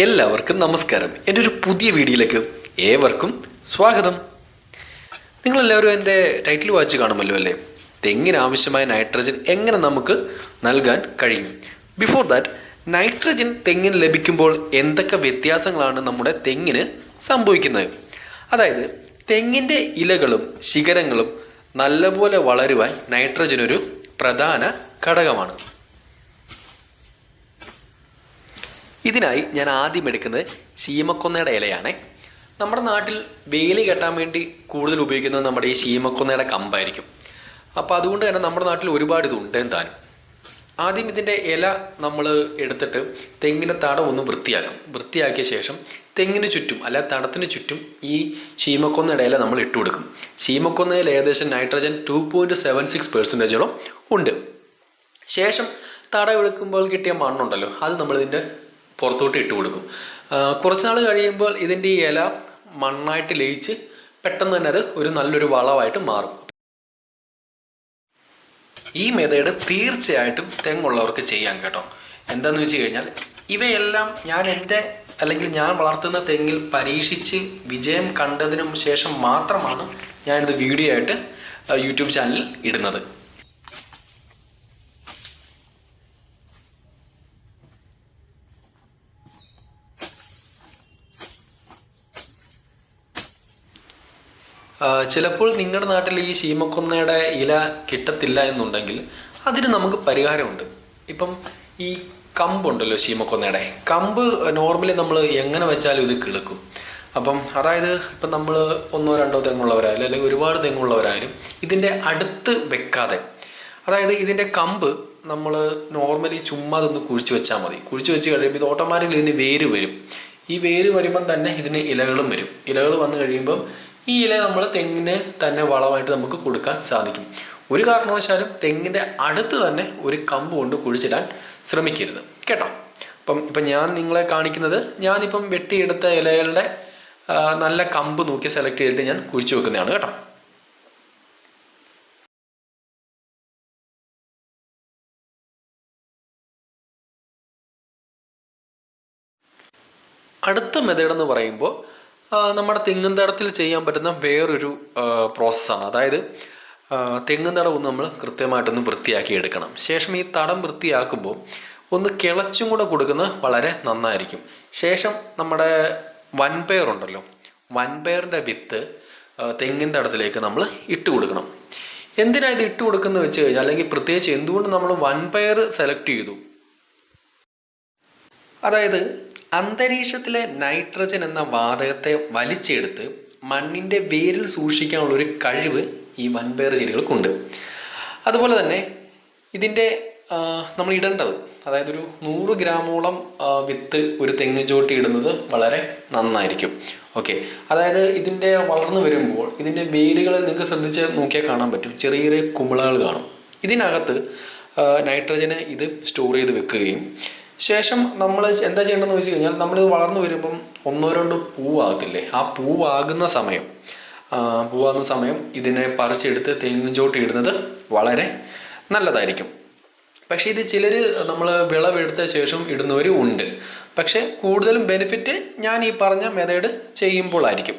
എല്ലാവർക്കും നമസ്കാരം. എന്റെ ഒരു പുതിയ വീഡിയോയിലേക്ക് ഏവർക്കും സ്വാഗതം. നിങ്ങളെല്ലാവരും എന്റെ ടൈറ്റിൽ വായിച്ച് കാണുമല്ലോ അല്ലേ? തെങ്ങിന് ആവശ്യമായ നൈട്രജൻ എങ്ങനെ നമുക്ക് നൽകാൻ കഴിയും? ബിഫോർ ദാറ്റ് നൈട്രജൻ തെങ്ങിന് ലഭിക്കുമ്പോൾ എന്തൊക്കെ വ്യത്യാസങ്ങളാണ് നമ്മുടെ തെങ്ങിന് സംഭവിക്കുന്നത്? അതായത് തെങ്ങിന്റെ ഇലകളും ശിഖരങ്ങളും നല്ലപോലെ വളരുവാൻ നൈട്രജൻ ഒരു പ്രധാന ഘടകമാണ്. ഇതിനായി ഞാൻ ആദ്യം എടുക്കുന്നത് ശീമക്കൊന്നയുടെ ഇലയാണ്. നമ്മുടെ നാട്ടിൽ വേലി കെട്ടാൻ വേണ്ടി കൂടുതൽ ഉപയോഗിക്കുന്നത് നമ്മുടെ ഈ ശീമക്കൊന്നയുടെ കമ്പായിരിക്കും. അപ്പോൾ അതുകൊണ്ട് തന്നെ നമ്മുടെ നാട്ടിൽ ഒരുപാട് ഇതുണ്ട് താനും ആദ്യം ഇതിന്റെ ഇല നമ്മൾ എടുത്തിട്ട് തെങ്ങിന്റെ തടം ഒന്ന് വൃത്തിയാക്കും. വൃത്തിയാക്കിയ ശേഷം തെങ്ങിന് ചുറ്റും അല്ല തടത്തിന് ചുറ്റും ഈ ശീമക്കൊന്നയുടെ ഇല നമ്മൾ ഇട്ട് കൊടുക്കും. ശീമക്കൊന്നയിൽ ഏകദേശം nitrogen two point seven six പെർസെന്റേജോളം ഉണ്ട്. ശേഷം തടം എടുക്കുമ്പോൾ കിട്ടിയ മണ്ണുണ്ടല്ലോ അത് നമ്മളിതിന്റെ പുറത്തോട്ട് ഇട്ട് കൊടുക്കും. കുറച്ച് നാൾ കഴിയുമ്പോൾ ഇതിന്റെ ഈ ഇല മണ്ണായിട്ട് ലയിച്ച് പെട്ടെന്ന് തന്നെ അത് ഒരു നല്ലൊരു വളമായിട്ട് മാറും. ഈ മെതേഡ് തീർച്ചയായിട്ടും തെങ്ങുള്ളവർക്ക് ചെയ്യാം കേട്ടോ. എന്താന്ന് വെച്ച് കഴിഞ്ഞാൽ ഇവയെല്ലാം ഞാൻ എന്റെ അല്ലെങ്കിൽ ഞാൻ വളർത്തുന്ന തെങ്ങിൽ പരീക്ഷിച്ച് വിജയം കണ്ടതിനും ശേഷം മാത്രമാണ് ഞാനിത് വീഡിയോ ആയിട്ട് യൂട്യൂബ് ചാനലിൽ ഇടുന്നത്. ചിലപ്പോൾ നിങ്ങളുടെ നാട്ടിൽ ഈ ശീമക്കൊന്നയുടെ ഇല കിട്ടത്തില്ല എന്നുണ്ടെങ്കിൽ അതിന് നമുക്ക് പരിഹാരമുണ്ട്. ഇപ്പം ഈ കമ്പുണ്ടല്ലോ ശീമക്കൊന്നയുടെ. കമ്പ് നോർമലി നമ്മൾ എങ്ങനെ വെച്ചാലും ഇത് കിളുക്കും. അപ്പം അതായത് ഇപ്പം നമ്മൾ ഒന്നോ രണ്ടോ തെങ്ങുള്ളവരായാലും അല്ലെങ്കിൽ ഒരുപാട് തെങ്ങുള്ളവരായാലും ഇതിന്റെ അടുത്ത് വെക്കാതെ അതായത് ഇതിന്റെ കമ്പ് നമ്മൾ നോർമലി ചുമ്മാ അതൊന്ന് കുഴിച്ച് വെച്ചാൽ മതി. കുഴിച്ച് വെച്ച് കഴിയുമ്പോൾ ഇത് ഓട്ടോമാറ്റിക്കലി ഇതിന് വേര് വരും. ഈ വേര് വരുമ്പം തന്നെ ഇതിന് ഇലകളും വരും. ഇലകൾ വന്നു കഴിയുമ്പം ഈ ഇല നമ്മൾ തെങ്ങിന് തന്നെ വളമായിട്ട് നമുക്ക് കൊടുക്കാൻ സാധിക്കും. ഒരു കാരണവശാലും തെങ്ങിന്റെ അടുത്ത് തന്നെ ഒരു കമ്പ് കൊണ്ട് കുഴിച്ചിടാൻ ശ്രമിക്കരുത്. കേട്ടോ? അപ്പം ഇപ്പം ഞാൻ നിങ്ങളെ കാണിക്കുന്നത് ഞാനിപ്പം വെട്ടിയെടുത്ത ഇലകളുടെ നല്ല കമ്പ് നോക്കി സെലക്ട് ചെയ്തിട്ട് ഞാൻ കുഴിച്ചു വെക്കുന്നതാണ് കേട്ടോ. അടുത്ത മെത്തേഡ് എന്ന് പറയുമ്പോൾ നമ്മുടെ തെങ്ങും തടത്തിൽ ചെയ്യാൻ പറ്റുന്ന വേറൊരു പ്രോസസ്സാണ് അതായത് തെങ്ങും തടം ഒന്ന് നമ്മൾ കൃത്യമായിട്ടൊന്ന് വൃത്തിയാക്കി എടുക്കണം. ശേഷം ഈ തടം വൃത്തിയാക്കുമ്പോൾ ഒന്ന് കിളച്ചും കൂടെ കൊടുക്കുന്നത് വളരെ നന്നായിരിക്കും. ശേഷം നമ്മുടെ വൻപയർ ഉണ്ടല്ലോ വൻപയറിന്റെ വിത്ത് തെങ്ങിൻ തടത്തിലേക്ക് നമ്മൾ ഇട്ട് കൊടുക്കണം. എന്തിനാ ഇത് ഇട്ട് കൊടുക്കുന്നത് വെച്ച് കഴിഞ്ഞാൽ അല്ലെങ്കിൽ പ്രത്യേകിച്ച് എന്തുകൊണ്ട് നമ്മൾ വൻപയർ സെലക്ട് ചെയ്തു? അതായത് അന്തരീക്ഷത്തിലെ നൈട്രജൻ എന്ന വാതകത്തെ വലിച്ചെടുത്ത് മണ്ണിന്റെ വേരിൽ സൂക്ഷിക്കാനുള്ള ഒരു കഴിവ് ഈ വൻപയർ ചെടികൾക്കുണ്ട്. അതുപോലെ തന്നെ ഇതിന്റെ നമ്മൾ ഇടേണ്ടത് അതായത് ഒരു നൂറ് ഗ്രാമോളം വിത്ത് ഒരു തെങ്ങ് ചോട്ടി ഇടുന്നത് വളരെ നന്നായിരിക്കും. ഓക്കെ. അതായത് ഇതിന്റെ വളർന്നു വരുമ്പോൾ ഇതിന്റെ വേരുകൾ നിങ്ങൾക്ക് ശ്രദ്ധിച്ച് നോക്കിയാൽ കാണാൻ പറ്റും. ചെറിയ ചെറിയ കുമിളകൾ കാണും. ഇതിനകത്ത് നൈട്രജന് ഇത് സ്റ്റോർ ചെയ്ത് വെക്കുകയും ശേഷം നമ്മൾ എന്താ ചെയ്യേണ്ടതെന്ന് വെച്ച് കഴിഞ്ഞാൽ നമ്മൾ വളർന്നു വരുമ്പം ഒന്നോ രണ്ടോ പൂവാകത്തില്ലേ ആ പൂവാകുന്ന സമയം പൂവാകുന്ന സമയം ഇതിനെ പറിച്ചെടുത്ത് തെങ്ങിൻചോട്ടി ഇടുന്നത് വളരെ നല്ലതായിരിക്കും. പക്ഷെ ഇത് ചിലർ നമ്മൾ വിളവെടുത്ത ശേഷം ഇടുന്നവരും ഉണ്ട്. പക്ഷെ കൂടുതലും ബെനിഫിറ്റ് ഞാൻ ഈ പറഞ്ഞ മെത്തേഡ് ചെയ്യുമ്പോഴായിരിക്കും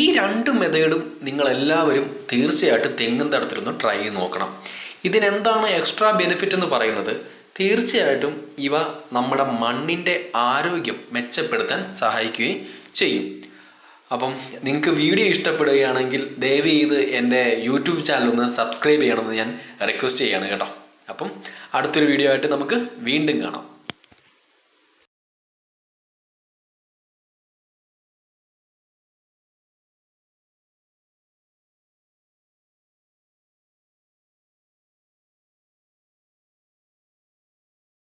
ഈ രണ്ട് മെത്തേഡും നിങ്ങൾ എല്ലാവരും തീർച്ചയായിട്ടും തെങ്ങും തടത്തിലൊന്ന് ട്രൈ ചെയ്ത് നോക്കണം. ഇതിനെന്താണ് എക്സ്ട്രാ ബെനിഫിറ്റ് എന്ന് പറയുന്നത്? തീർച്ചയായിട്ടും ഇവ നമ്മുടെ മണ്ണിന്റെ ആരോഗ്യം മെച്ചപ്പെടുത്താൻ സഹായിക്കുകയും ചെയ്യും. അപ്പം നിങ്ങൾക്ക് വീഡിയോ ഇഷ്ടപ്പെടുകയാണെങ്കിൽ ദയവ് ചെയ്ത് എന്റെ യൂട്യൂബ് ചാനൽ ഒന്ന് സബ്സ്ക്രൈബ് ചെയ്യണമെന്ന് ഞാൻ റിക്വസ്റ്റ് ചെയ്യാണ് കേട്ടോ. അപ്പം അടുത്തൊരു വീഡിയോ ആയിട്ട് നമുക്ക് വീണ്ടും കാണാം.